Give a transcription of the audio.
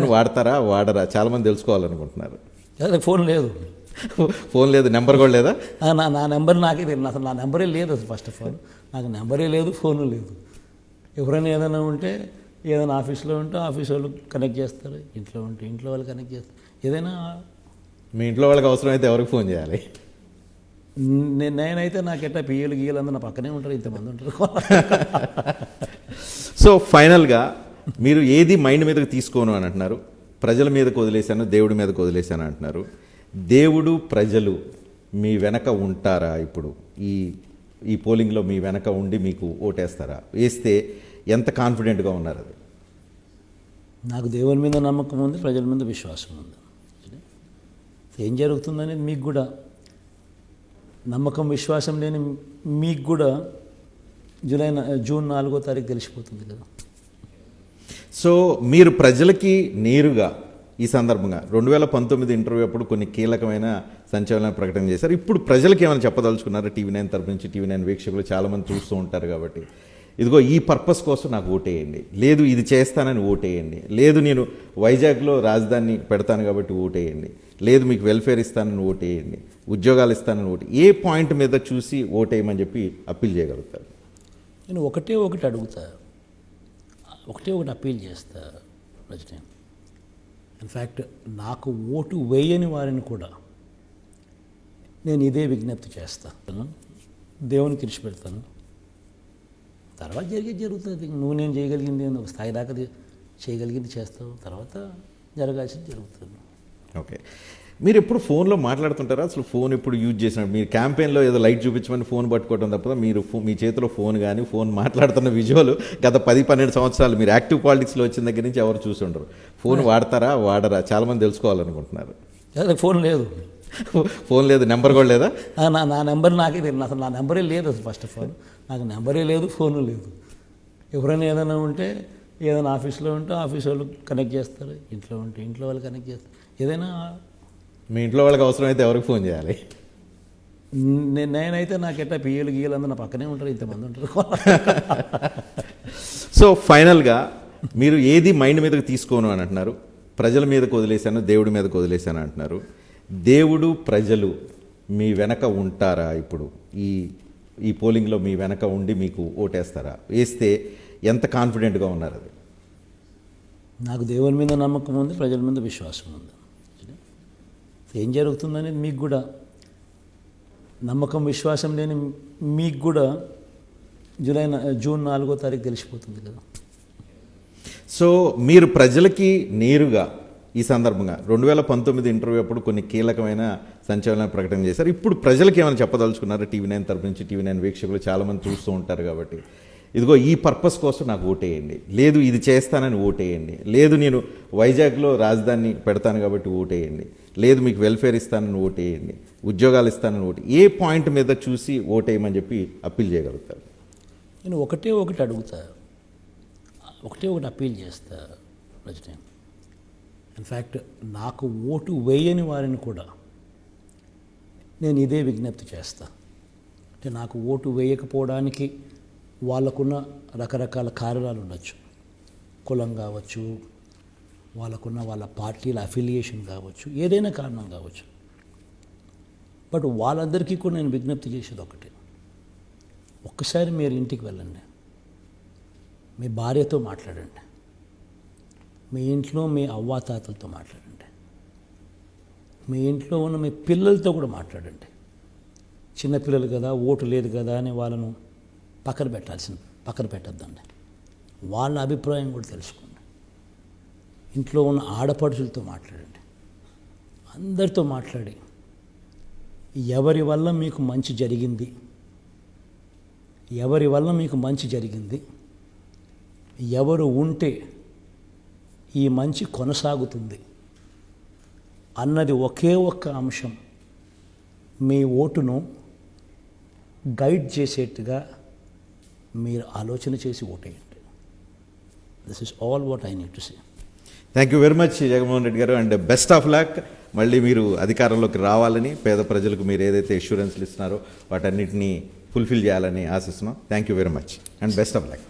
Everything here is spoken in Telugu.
ఫోన్ వాడతారా? వాడరా? చాలా మంది తెలుసుకోవాలనుకుంటున్నారు. ఫోన్ లేదు. ఫోన్ లేదు నెంబర్ కూడా లేదా? నా నా నెంబర్ నాకే తెలియదు అసలు నా నెంబరే లేదు అసలు ఫస్ట్ ఆఫ్ ఆల్. నాకు నెంబరే లేదు ఫోన్ లేదు. ఎవరైనా ఏదైనా ఉంటే ఏదైనా ఆఫీస్లో ఉంటే ఆఫీస్ వాళ్ళు కనెక్ట్ చేస్తారు. ఇంట్లో ఉంటే ఇంట్లో వాళ్ళు కనెక్ట్ చేస్తారు. ఏదైనా మీ ఇంట్లో వాళ్ళకి అవసరమైతే ఎవరికి ఫోన్ చేయాలి? నే- నేనైతే నాకు ఎట్టా పియ్యలు గీయలు అందరూ నా పక్కనే ఉంటారు ఇంతమంది ఉంటారు. సో ఫైనల్గా మీరు ఏది మైండ్ మీదకి తీసుకోను అని అంటున్నారు ప్రజల మీదకి వదిలేశాను దేవుడి మీదకి వదిలేశాను అంటున్నారు. దేవుడు ప్రజలు మీ వెనక ఉంటారా ఇప్పుడు? ఈ ఈ పోలింగ్లో మీ వెనక ఉండి మీకు ఓటేస్తారా? వేస్తే ఎంత కాన్ఫిడెంట్గా ఉన్నారు అది? నాకు దేవుని మీద నమ్మకం ఉంది ప్రజల మీద విశ్వాసం ఉంది. ఏం జరుగుతుందనేది మీకు కూడా నమ్మకం విశ్వాసం లేని మీకు కూడా జూలై జూన్ నాలుగో తారీఖు తెలిసిపోతుంది కదా. సో మీరు ప్రజలకి నేరుగా ఈ సందర్భంగా రెండు వేల పంతొమ్మిది ఇంటర్వ్యూ అప్పుడు కొన్ని కీలకమైన సంచలన ప్రకటన చేశారు. ఇప్పుడు ప్రజలకి ఏమైనా చెప్పదలుచుకున్నారు? టీవీ నైన్ తరపు నుంచి టీవీ నైన్ వీక్షకులు చాలామంది చూస్తూ ఉంటారు కాబట్టి. ఇదిగో ఈ పర్పస్ కోసం నాకు ఓటేయండి. లేదు ఇది చేస్తానని ఓటేయండి. లేదు నేను వైజాగ్లో రాజధాని పెడతాను కాబట్టి ఓటేయండి. లేదు మీకు వెల్ఫేర్ ఇస్తానని ఓటేయండి. ఉద్యోగాలు ఇస్తానని ఓటే ఏ పాయింట్ మీద చూసి ఓటేయమని చెప్పి అప్పీల్ చేయగలుగుతారు? నేను ఒకటే ఒకటి అడుగుతాను ఒకటే ఒకటి అప్పీల్ చేస్తా రజనీ ఇన్ఫ్యాక్ట్ నాకు ఓటు వేయని వారిని కూడా నేను ఇదే విజ్ఞప్తి చేస్తాను దేవునికి ఇరిచి పెడతాను. తర్వాత జరిగేది జరుగుతుంది. నువ్వు నేను చేయగలిగింది? ఒక స్థాయి దాకా ది- చేయగలిగింది చేస్తావు. తర్వాత జరగాల్సింది జరుగుతుంది. ఓకే. మీరు ఎప్పుడు ఫోన్లో మాట్లాడుతుంటారా? అసలు ఫోన్ ఎప్పుడు యూజ్ చేసినప్పుడు మీరు క్యాంపెయిన్లో ఏదో లైట్ చూపించమని ఫోన్ పట్టుకోవడం తప్ప మీరు మీ చేతిలో ఫోన్ కానీ ఫోన్ మాట్లాడుతున్న విజువల్ గత పది పన్నెండు సంవత్సరాలు మీరు యాక్టివ్ పాలిటిక్స్లో వచ్చిన దగ్గర నుంచి ఎవరు చూసుండరు. ఫోన్ వాడతారా? వాడరా? చాలా మంది తెలుసుకోవాలనుకుంటున్నారు. అదే ఫోన్ లేదు. ఫోన్ లేదు నెంబర్ కూడా లేదా? నా నా నెంబర్ నాకే తెలియదు అసలు నా నెంబరే లేదు అసలు ఫస్ట్ ఆఫ్ ఆల్. నాకు నెంబరే లేదు ఫోను లేదు. ఎవరైనా ఏదైనా ఉంటే ఏదైనా ఆఫీస్లో ఉంటే ఆఫీస్ వాళ్ళు కనెక్ట్ చేస్తారు. ఇంట్లో ఉంటే ఇంట్లో వాళ్ళు కనెక్ట్ చేస్తారు. ఏదైనా మీ ఇంట్లో వాళ్ళకి అవసరమైతే ఎవరికి ఫోన్ చేయాలి? నే- నేనైతే నాకు ఎట్టా పియ్యలు గీయలు అందరూ నా పక్కనే ఉంటారు ఇంతమంది ఉంటారు. సో ఫైనల్గా మీరు ఏది మైండ్ మీదకి తీసుకోను అని అంటున్నారు ప్రజల మీదకి వదిలేశాను దేవుడి మీదకి వదిలేశాను అంటున్నారు. దేవుడు ప్రజలు మీ వెనక ఉంటారా ఇప్పుడు? ఈ ఈ పోలింగ్లో మీ వెనక ఉండి మీకు ఓటేస్తారా? వేస్తే ఎంత కాన్ఫిడెంట్గా ఉన్నారు అది? నాకు దేవుని మీద నమ్మకం ఉంది ప్రజల మీద విశ్వాసం ఉంది. ఏం జరుగుతుందనేది మీకు కూడా. నమ్మకం విశ్వాసం లేని మీకు కూడా జూలై జూన్ నాలుగో తారీఖు తెలిసిపోతుంది కదా. సో మీరు ప్రజలకి నేరుగా ఈ సందర్భంగా రెండు వేల పంతొమ్మిది ఇంటర్వ్యూ అప్పుడు కొన్ని కీలకమైన సంచలన ప్రకటన చేశారు. ఇప్పుడు ప్రజలకి ఏమైనా చెప్పదలుచుకున్నారు? టీవీ నైన్ తరపు నుంచి టీవీ నైన్ వీక్షకులు చాలామంది చూస్తూ ఉంటారు కాబట్టి. ఇదిగో ఈ పర్పస్ కోసం నాకు ఓటేయండి లేదు ఇది చేస్తానని ఓటేయండి లేదు నేను వైజాగ్లో రాజధాని పెడతాను కాబట్టి ఓటేయండి లేదు మీకు వెల్ఫేర్ ఇస్తానని ఓటేయండి ఉద్యోగాలు ఇస్తానని ఓటు ఏ పాయింట్ మీద చూసి ఓటేయమని చెప్పి అప్పీల్ చేయగలుగుతారు. నేను ఒకటే ఒకటి అడుగుతా. ఒకటే ఒకటి అప్పీల్ చేస్తా రజనీ ఇన్ఫ్యాక్ట్ నాకు ఓటు వేయని వారిని కూడా నేను ఇదే విజ్ఞప్తి చేస్తా. అంటే నాకు ఓటు వేయకపోవడానికి వాళ్ళకున్న రకరకాల కారణాలు ఉండొచ్చు. కులం కావచ్చు వాళ్ళకున్న వాళ్ళ పార్టీల అఫిలియేషన్ కావచ్చు ఏదైనా కారణం కావచ్చు. బట్ వాళ్ళందరికీ కూడా నేను విజ్ఞప్తి చేసేది ఒకటే. ఒక్కసారి మీరు ఇంటికి వెళ్ళండి. మీ భార్యతో మాట్లాడండి. మీ ఇంట్లో మీ అవ్వాతాతలతో మాట్లాడండి. మీ ఇంట్లో ఉన్న మీ పిల్లలతో కూడా మాట్లాడండి. చిన్నపిల్లలు కదా ఓటు లేదు కదా అని వాళ్ళను పక్కన పెట్టాల్సింది పక్కన పెట్టద్దండి. వాళ్ళ అభిప్రాయం కూడా తెలుసుకోండి. ఇంట్లో ఉన్న ఆడపడుచులతో మాట్లాడండి. అందరితో మాట్లాడి ఎవరి వల్ల మీకు మంచి జరిగింది? ఎవరి వల్ల మీకు మంచి జరిగింది? ఎవరు ఉంటే ఈ మంచి కొనసాగుతుంది? అన్నది ఒకే ఒక్క అంశం. మీ ఓటును గైడ్ చేసేట్టుగా మీరు ఆలోచన చేసి ఓటేయండి. This is all what I need to say thank you very much Jaganmohan Reddy గారు అండ్ బెస్ట్ ఆఫ్ లక్ మళ్ళీ మీరు అధికారంలోకి రావాలని పేద ప్రజలకు మీరు ఏదైతే ఇన్సూరెన్స్లు ఇస్తున్నారో వాటన్నిటిని ఫుల్ఫిల్ చేయాలని ఆశిస్తున్నాం. Thank you very much and best of luck